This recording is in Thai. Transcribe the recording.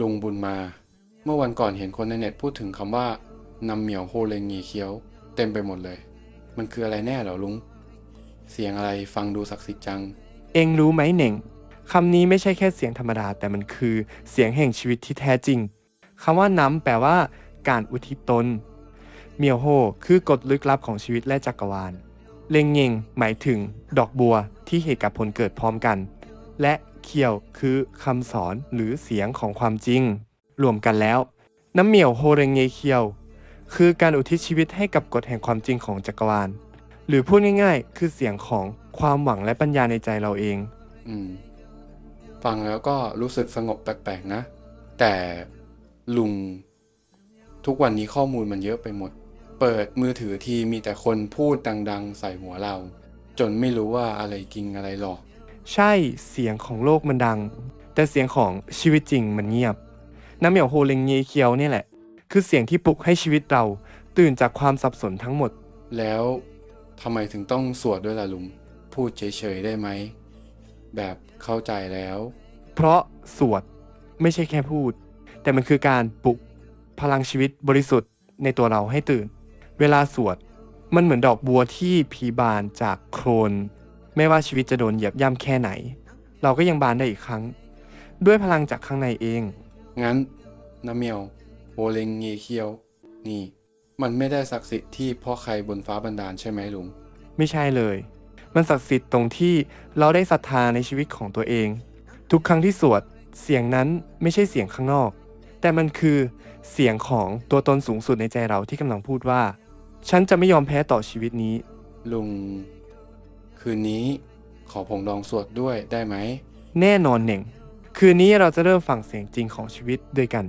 ลุงบุญมา เมื่อวันก่อนเห็นคนในเน็ตพูดถึงคำว่านำเหมียวโฮเลงงีเคี้ยว เต็มไปหมดเลย มันคืออะไรแน่เหรอลุง เสียงอะไรฟังดูศักดิ์สิทธิ์จัง เองรู้ไหมเหน่งคำนี้ไม่ใช่แค่เสียงธรรมดา แต่มันคือเสียงแห่งชีวิตที่แท้จริงคำว่าน้ำแปลว่า การอุทิศตนเมียวโฮคือกฎลึกลับของชีวิตและจักรวาลเลงเยงหมายถึง ดอกบัวที่เหตุกับผลเกิดพร้อมกัน และเคียวคือคำสอนหรือเสียงของความจริง รวมกันแล้ว น้ำเหมียวโฮเรงเงเคียว คือการอุทิศชีวิตให้กับกฎแห่งความจริงของจักรวาล หรือพูดง่ายๆ คือเสียงของความหวังและปัญญาในใจเราเอง อืม ฟังแล้วก็รู้สึกสงบแปลกๆนะ แต่ลุง ทุกวันนี้ข้อมูลมันเยอะไปหมด เปิดมือถือทีมีแต่คนพูดดัง ๆ ใส่หัวเรา จนไม่รู้ว่าอะไรจริงอะไรหรอก ใช่เสียงของโลกมันดัง แต่เสียงของชีวิตจริงมันเงียบ น้ำเหมียวโฮเลงเยเคียวเนี่ยแหละ คือเสียงที่ปลุกให้ชีวิตเราตื่นจากความสับสนทั้งหมด แล้วทำไมถึงต้องสวดด้วยล่ะลุง พูดเฉยๆได้ไหม แบบเข้าใจแล้ว เพราะสวดไม่ใช่แค่พูด แต่มันคือการปลุกพลังชีวิตบริสุทธิ์ในตัวเราให้ตื่น เวลาสวดมันเหมือนดอกบัวที่ผีบานจากโคลน ไม่ว่าชีวิตจะโดนเหยียบย่ำแค่ไหน เราก็ยังบานได้อีกครั้ง ด้วยพลังจากข้างในเอง งั้นน้ำเมียวโฮเลงเงเคียว นี่ มันไม่ได้ศักดิ์สิทธิ์ที่พ่อใครบนฟ้าบันดาลใช่ไหมลุง ไม่ใช่เลย มันศักดิ์สิทธิ์ตรงที่เราได้ศรัทธาในชีวิตของตัวเอง ทุกครั้งที่สวด เสียงนั้นไม่ใช่เสียงข้างนอก แต่มันคือเสียงของตัวตนสูงสุดในใจเราที่กำลังพูดว่า ฉันจะไม่ยอมแพ้ต่อชีวิตนี้ ลุง คืนนี้ขอผมลองสวดด้วยได้ไหม แน่นอนเหน่ง คืนนี้เราจะเริ่มฟังเสียงจริงของชีวิตด้วยกัน